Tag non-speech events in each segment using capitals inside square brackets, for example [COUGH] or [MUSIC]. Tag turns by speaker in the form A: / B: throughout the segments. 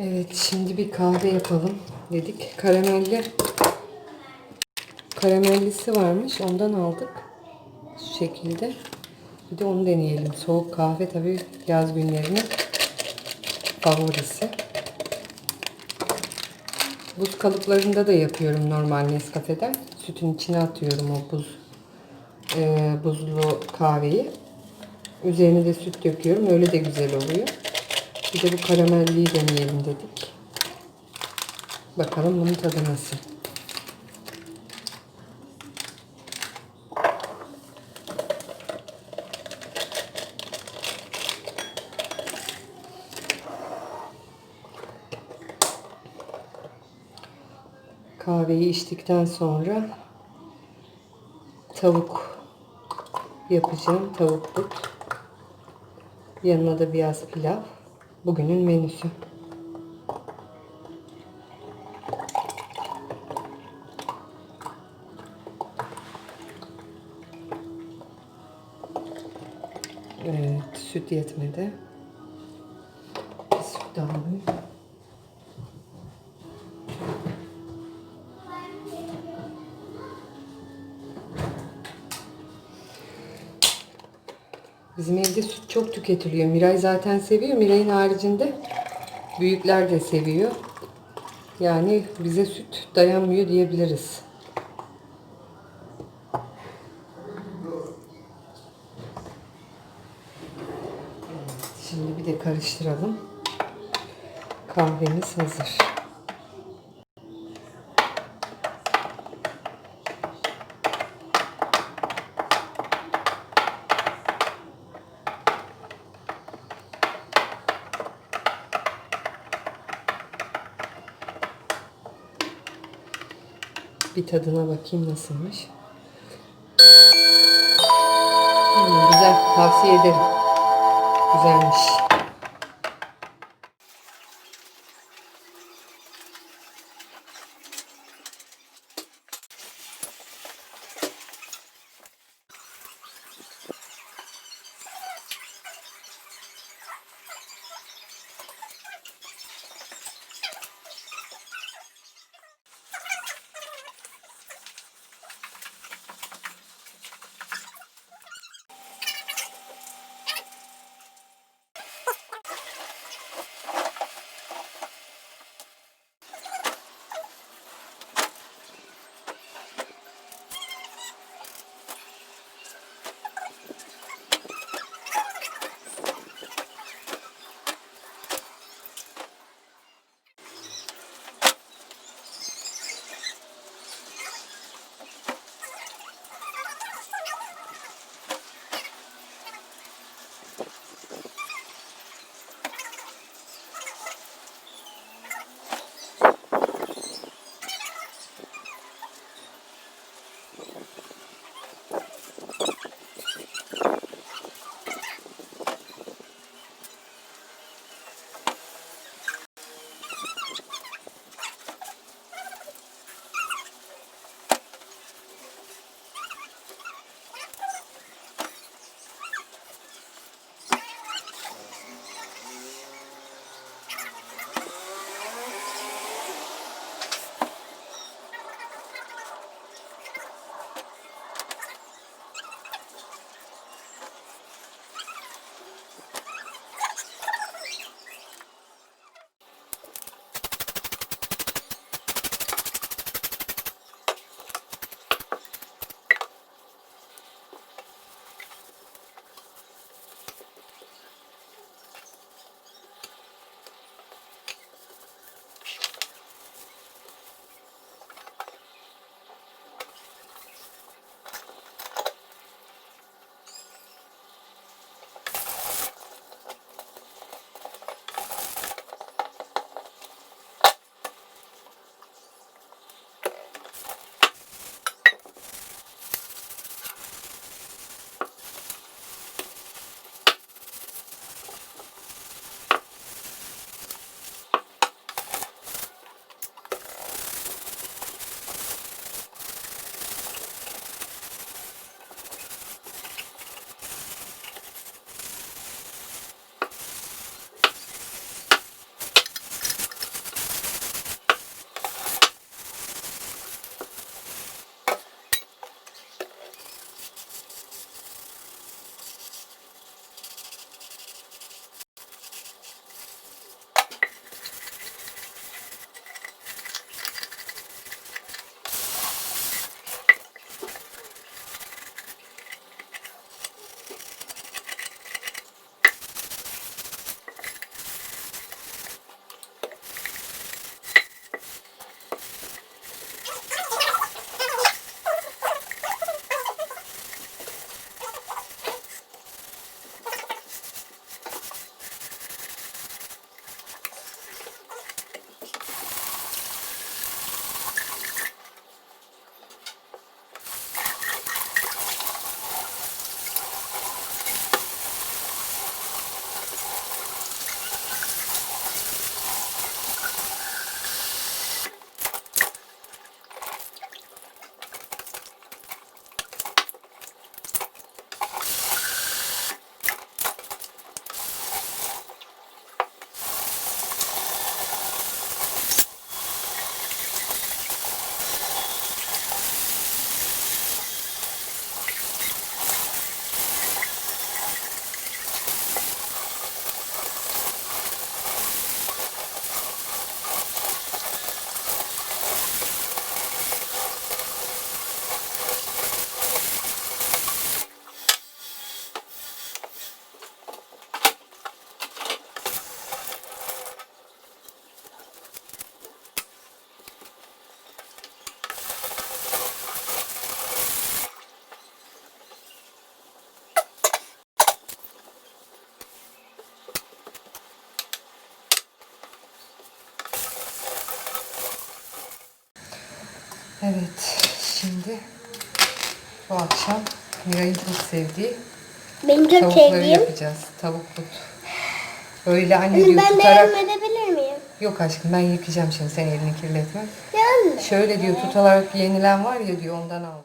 A: Evet şimdi bir kahve yapalım dedik. Karamelli karamellisi varmış. Ondan aldık. Şu şekilde. Bir de onu deneyelim. Soğuk kahve tabii yaz günlerinin favorisi. Buz kalıplarında da yapıyorum normal Nescafe'den. Sütün içine atıyorum o buz e, buzlu kahveyi. Üzerine de süt döküyorum. Öyle de güzel oluyor. Bir de bu karamelliyi deneyelim dedik. Bakalım bunun tadı nasıl. Kahveyi içtikten sonra tavuk yapacağım. Tavuk but. Yanına da biraz pilav. Bugünün menüsü. Evet, süt yetmedi. Bir süt daha alayım. Çok tüketiliyor. Miray zaten seviyor. Miray'ın haricinde büyükler de seviyor. Yani bize süt dayanmıyor diyebiliriz. Şimdi bir de karıştıralım. Kahvemiz hazır. Tadına bakayım nasılmış. Hmm, güzel. Tavsiye ederim. Güzelmiş. Evet, şimdi bu akşam Miray'ın çok sevdiği
B: Benim çok
A: tavukları
B: sevdiğim.
A: yapacağız. Tavuk but. Öyle anne diyor
B: ben de
A: tutarak...
B: yardım edebilir miyim?
A: Yok aşkım ben yıkayacağım şimdi sen elini kirletme.
B: Yani.
A: Şöyle diyor tutarak yenilen var ya diyor ondan al.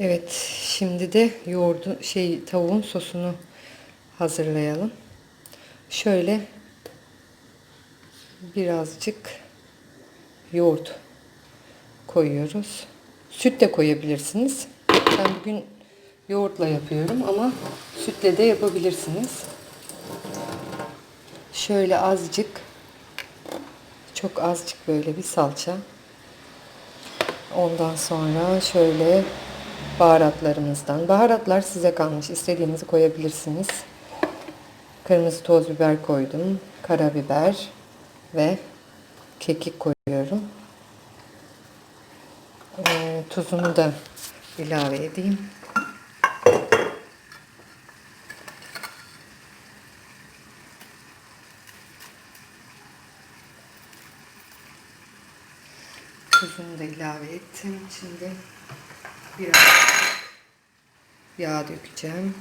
A: Evet, şimdi de yoğurdu şey tavuğun sosunu hazırlayalım. Şöyle birazcık yoğurt koyuyoruz. Süt de koyabilirsiniz. Ben bugün yoğurtla yapıyorum ama sütle de yapabilirsiniz. Şöyle azıcık çok azıcık böyle bir salça. Ondan sonra şöyle baharatlarımızdan. Baharatlar size kalmış. İstediğinizi koyabilirsiniz. Kırmızı toz biber koydum. Karabiber ve kekik koyuyorum. Ee, tuzunu da ilave edeyim. Tuzunu da ilave ettim. Şimdi biraz yağ dökeceğim.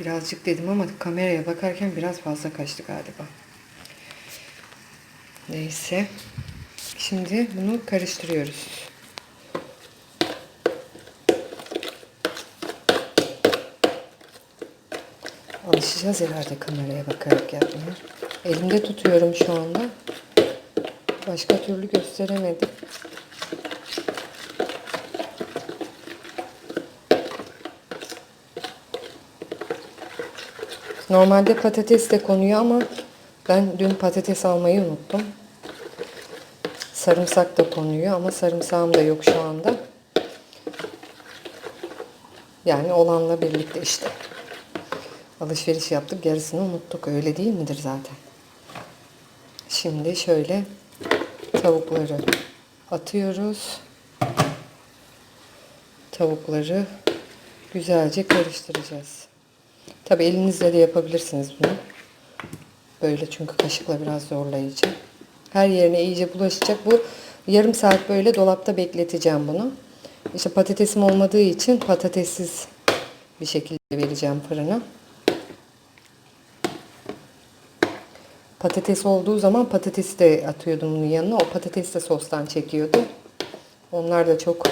A: Birazcık dedim ama kameraya bakarken biraz fazla kaçtı galiba. Neyse. Şimdi bunu karıştırıyoruz. Alışacağız herhalde kameraya bakarak yapmaya. Elimde tutuyorum şu anda. Başka türlü gösteremedim. Normalde patates de konuyor ama ben dün patates almayı unuttum. Sarımsak da konuyor ama sarımsağım da yok şu anda. Yani olanla birlikte işte. Alışveriş yaptık yarısını unuttuk öyle değil midir zaten? Şimdi şöyle tavukları atıyoruz. Tavukları güzelce karıştıracağız. Tabi elinizle de yapabilirsiniz bunu. Böyle çünkü kaşıkla biraz zorlayıcı. Her yerine iyice bulaşacak. Bu yarım saat böyle dolapta bekleteceğim bunu. İşte patatesim olmadığı için patatessiz bir şekilde vereceğim fırına. Patates olduğu zaman patatesi de atıyordum bunun yanına. O patates de sostan çekiyordu. Onlar da çok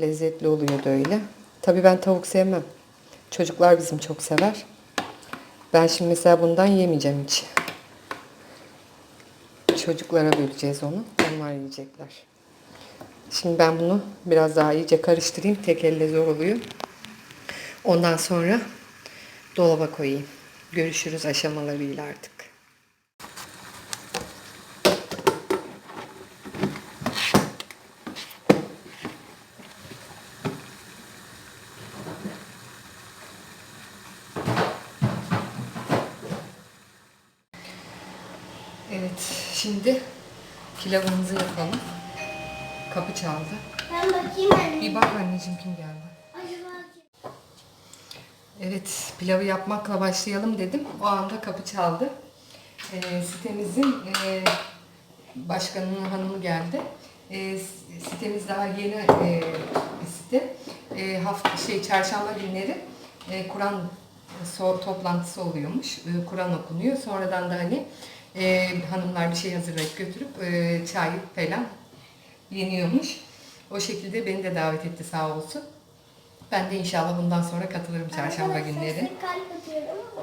A: lezzetli oluyordu öyle. Tabii ben tavuk sevmem. Çocuklar bizim çok sever. Ben şimdi mesela bundan yemeyeceğim hiç. Çocuklara böleceğiz onu. Onlar yiyecekler. Şimdi ben bunu biraz daha iyice karıştırayım. Tek elle zor oluyor. Ondan sonra dolaba koyayım. Görüşürüz aşamalarıyla artık. Evet, şimdi pilavımızı yapalım. Kapı çaldı.
B: Ben bakayım anne.
A: Bir bak anneciğim kim geldi. Evet, pilavı yapmakla başlayalım dedim. O anda kapı çaldı. Ee, sitemizin e, başkanının hanımı geldi. S- sitemiz daha yeni e, bir site. E, hafta şey çarşamba günleri e, Kur'an so- toplantısı oluyormuş. E, Kur'an okunuyor. Sonradan da hani e, hanımlar bir şey hazırlayıp götürüp e, çay falan yeniyormuş. O şekilde beni de davet etti sağ olsun. Ben de inşallah bundan sonra katılırım çarşamba günleri.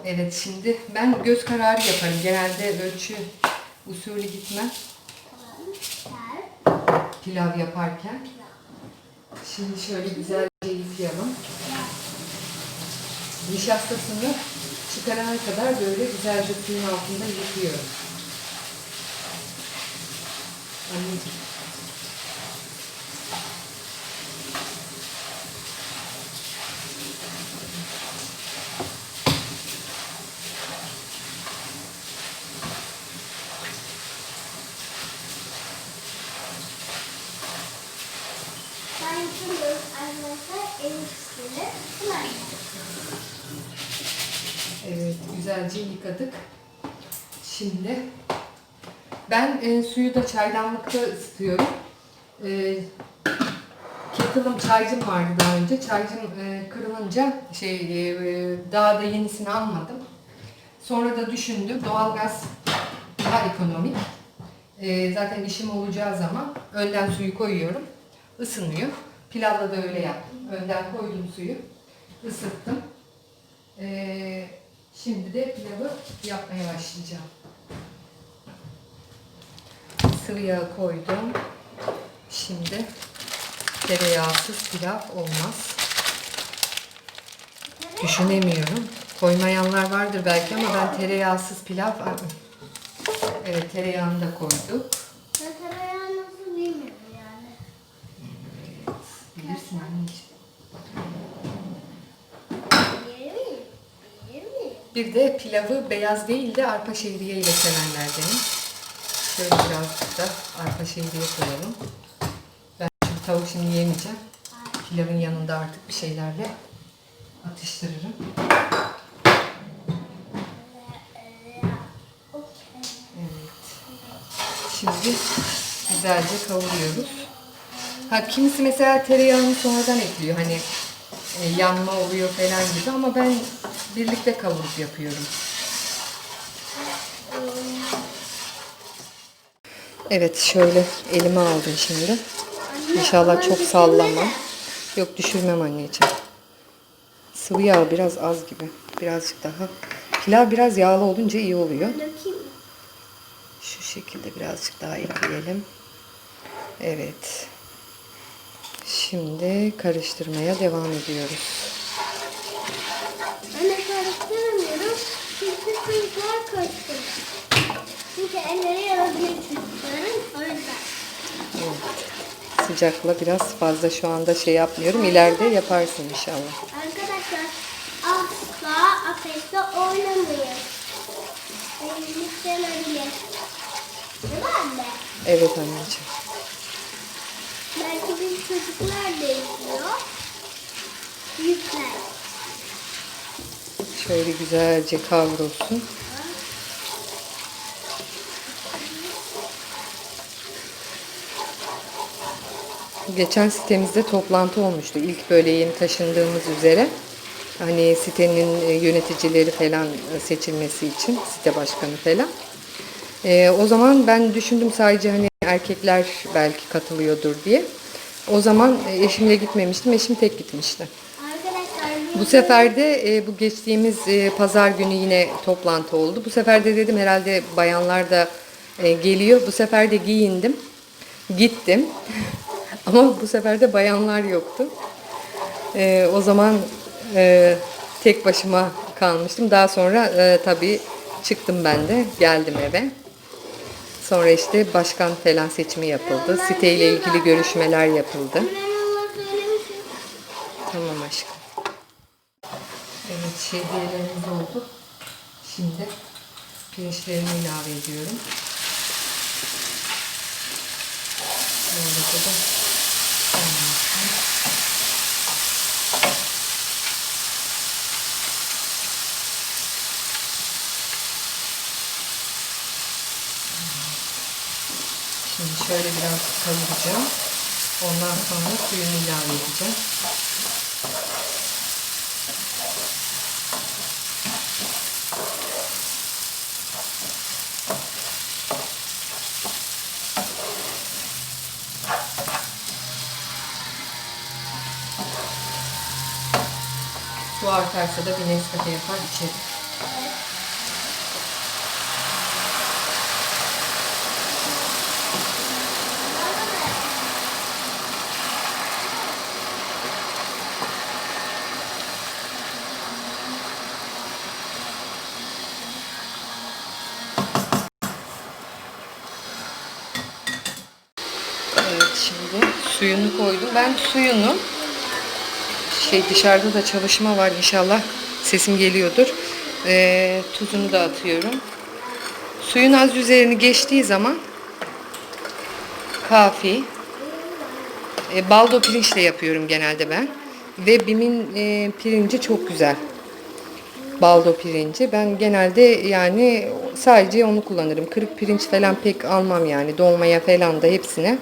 A: Evet şimdi ben göz kararı yaparım. Genelde ölçü usulü gitmem pilav yaparken. Şimdi şöyle güzelce yıkayalım. Nişastasını çıkarana kadar böyle güzelce suyun altında yıkıyorum. Anneciğim.
B: Ben yıkamıyorum arkadaşlar. Elim pisleri. Hemen.
A: Evet, güzelce yıkadık. Şimdi ben e, suyu da çaydanlıkta ısıtıyorum. E, kettle'ım, çaycım vardı daha önce. Çaycım e, kırılınca şey e, daha da yenisini almadım. Sonra da düşündüm doğalgaz daha ekonomik. E, zaten işim olacağı zaman önden suyu koyuyorum. ısınıyor. Pilavda da öyle yaptım. Önden koydum suyu. ısıttım. Ee, şimdi de pilavı yapmaya başlayacağım. Sıvı yağ koydum. Şimdi tereyağsız pilav olmaz. Düşünemiyorum. Koymayanlar vardır belki ama ben tereyağsız pilav... Evet tereyağını da koyduk.
B: Ben tereyağı nasıl bilmiyorum yani.
A: Bilirsin anneciğim.
B: Bilir miyim? Bilir miyim?
A: Bir de pilavı beyaz değil de arpa şehriye ile sevenlerdenim. Şöyle birazcık da arpa şehriye koyalım. Ben çünkü tavuk şimdi yemeyeceğim. Pilavın yanında artık bir şeylerle atıştırırım. Evet. Şimdi güzelce kavuruyoruz. Ha kimisi mesela tereyağını sonradan ekliyor hani e, yanma oluyor falan gibi ama ben birlikte kavurup yapıyorum. Evet şöyle elime aldım şimdi. İnşallah çok sallama. Yok düşürmem anneciğim. Sıvı yağ biraz az gibi. Birazcık daha. Pilav biraz yağlı olunca iyi oluyor. Şu şekilde birazcık daha ekleyelim. Evet. Şimdi karıştırmaya devam ediyoruz.
B: Anne karıştıramıyorum. Çünkü karıştırıyor. Çünkü elleri yarabilir çocukların. O yüzden.
A: Evet. Sıcakla biraz fazla şu anda şey yapmıyorum. İleride yaparsın inşallah.
B: Arkadaşlar asla ateşte oynamayın. Eliniz yanabilir. Değil mi anne?
A: Evet anneciğim.
B: Belki bizim çocuklar da izliyor. Yükler.
A: Şöyle güzelce kavrulsun. Geçen sitemizde toplantı olmuştu. İlk böyle yeni taşındığımız üzere. Hani sitenin e, yöneticileri falan e, seçilmesi için, site başkanı falan. Ee, o zaman ben düşündüm sadece hani erkekler belki katılıyordur diye. O zaman e, eşimle gitmemiştim. Eşim tek gitmişti. Bu sefer de e, bu geçtiğimiz e, pazar günü yine toplantı oldu. Bu sefer de dedim herhalde bayanlar da e, geliyor. Bu sefer de giyindim. Gittim. Ama bu sefer de bayanlar yoktu. E, o zaman e, tek başıma kalmıştım. Daha sonra e, tabii çıktım ben de. Geldim eve. Sonra işte başkan falan seçimi yapıldı. Siteyle ilgili görüşmeler yapıldı. Tamam aşkım. Evet şehriyelerimiz oldu. Şimdi pirinçlerimi ilave ediyorum. De olmasın. Şimdi şöyle biraz kavuracağım. Ondan sonra suyunu ilave edeceğim. Su artarsa da bir Nescafe yapar içerim. Evet şimdi suyunu koydum. Ben suyunu şey dışarıda da çalışma var inşallah sesim geliyordur. Ee, tuzunu da atıyorum. Suyun az üzerini geçtiği zaman kafi. E, baldo pirinçle yapıyorum genelde ben. Ve Bim'in e, pirinci çok güzel. Baldo pirinci. Ben genelde yani sadece onu kullanırım. Kırık pirinç falan pek almam yani. Dolmaya falan da hepsine.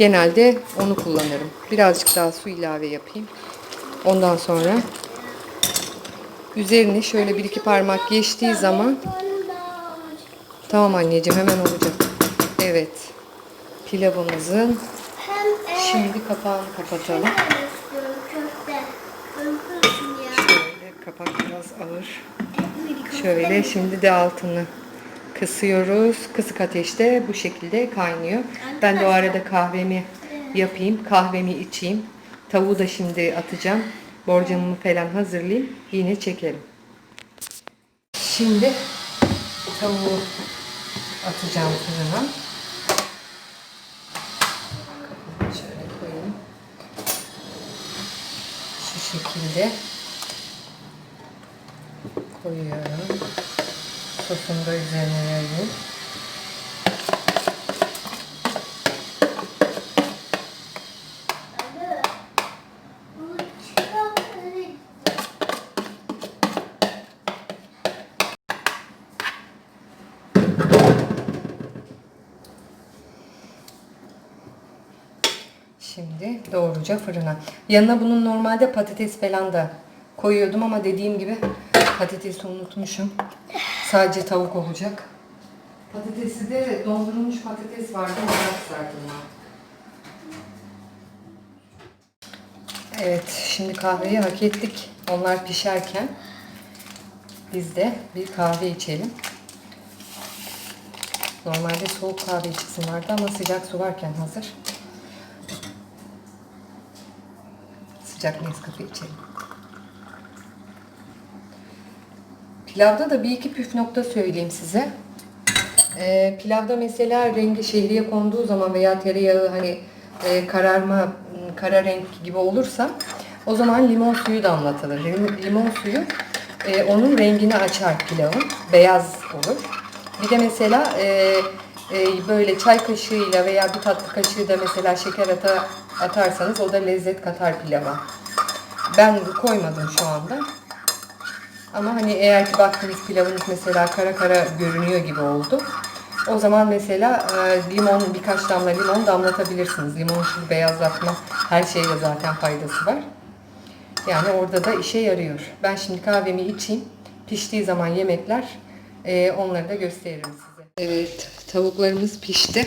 A: Genelde onu kullanırım. Birazcık daha su ilave yapayım. Ondan sonra üzerini şöyle bir iki parmak geçtiği zaman tamam anneciğim hemen olacak. Evet. Pilavımızın şimdi kapağını kapatalım. Şöyle kapak biraz ağır. Şöyle şimdi de altını kısıyoruz. Kısık ateşte bu şekilde kaynıyor. Ben de o arada kahvemi yapayım. Kahvemi içeyim. Tavuğu da şimdi atacağım. Borcamımı falan hazırlayayım. Yine çekerim. Şimdi tavuğu atacağım fırına. Şöyle koyayım. Şu şekilde koyuyorum. Sosunu da üzerine
B: nereye
A: Şimdi doğruca fırına. Yanına bunun normalde patates falan da koyuyordum ama dediğim gibi patatesi unutmuşum. Sadece tavuk olacak. Patatesi de dondurulmuş patates vardı. Ondan kızarttım ben. Evet, şimdi kahveyi hak ettik. Onlar pişerken biz de bir kahve içelim. Normalde soğuk kahve içisim vardı ama sıcak su varken hazır. Sıcak Nescafe içelim. Pilavda da bir iki püf nokta söyleyeyim size. Ee, pilavda mesela rengi şehriye konduğu zaman veya tereyağı hani e, kararma kara renk gibi olursa o zaman limon suyu damlatılır. Lim- Limon suyu e, onun rengini açar pilavın. Beyaz olur. Bir de mesela e, e, böyle çay kaşığıyla veya bir tatlı kaşığı da mesela şeker ata, atarsanız o da lezzet katar pilava. Ben koymadım şu anda. Ama hani eğer ki baktınız pilavınız mesela kara kara görünüyor gibi oldu. O zaman mesela e, limon birkaç damla limon damlatabilirsiniz. Limon şu beyazlatma her şeyde zaten faydası var. Yani orada da işe yarıyor. Ben şimdi kahvemi içeyim. Piştiği zaman yemekler e, onları da gösteririm size. Evet, tavuklarımız pişti.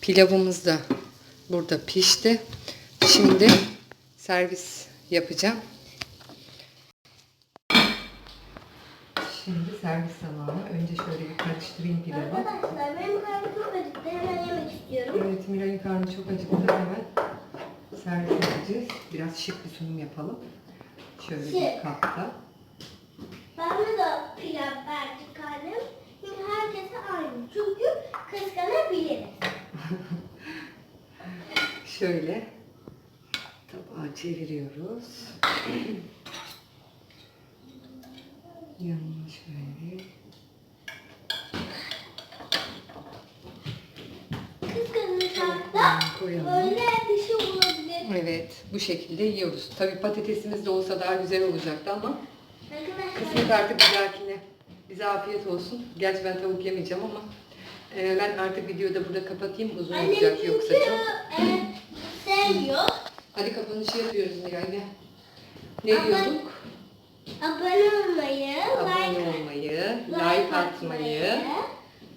A: Pilavımız da burada pişti. Şimdi servis yapacağım. Şimdi servis zamanı. Önce şöyle bir karıştırayım pilavı.
B: Arkadaşlar benim karnım çok acıktı. Hemen yemek istiyorum.
A: Evet, Miray'ın karnı çok acıktı. Hemen servis edeceğiz. Biraz şık bir sunum yapalım. Şöyle bir
B: Şık.
A: kapta.
B: Bana da pilav verdi karnım. Çünkü herkese aynı. Çünkü kıskanabiliriz. [LAUGHS]
A: Şöyle tabağa çeviriyoruz. Yanına şöyle.
B: Kıskanırsak da
A: Koyalım.
B: böyle bir şey olabilir.
A: Evet, bu şekilde yiyoruz. Tabii patatesimiz de olsa daha güzel olacaktı ama kısmet artık bir dahakine. Bize afiyet olsun. Gerçi ben tavuk yemeyeceğim ama e, ben artık videoyu da burada kapatayım. Uzun
B: annem
A: olacak yoksa çok.
B: e, sevmiyor.
A: Hadi kapanışı yapıyoruz gel. Ne
B: Ama-
A: diyorduk?
B: Abone olmayı,
A: Abone
B: like,
A: olmayı, like atmayı,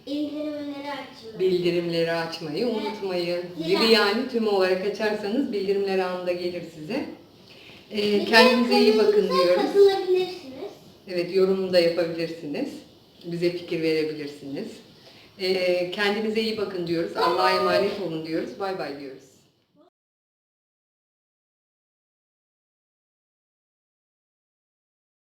B: bildirimleri açmayı.
A: bildirimleri açmayı unutmayın.
B: Zil
A: Zili yani tüm olarak açarsanız bildirimler anında gelir size. Ee, kendinize iyi bakın diyoruz. Evet yorum da yapabilirsiniz. Bize fikir verebilirsiniz. Ee, kendinize iyi bakın diyoruz. Allah'a emanet olun diyoruz. Bay bay diyoruz.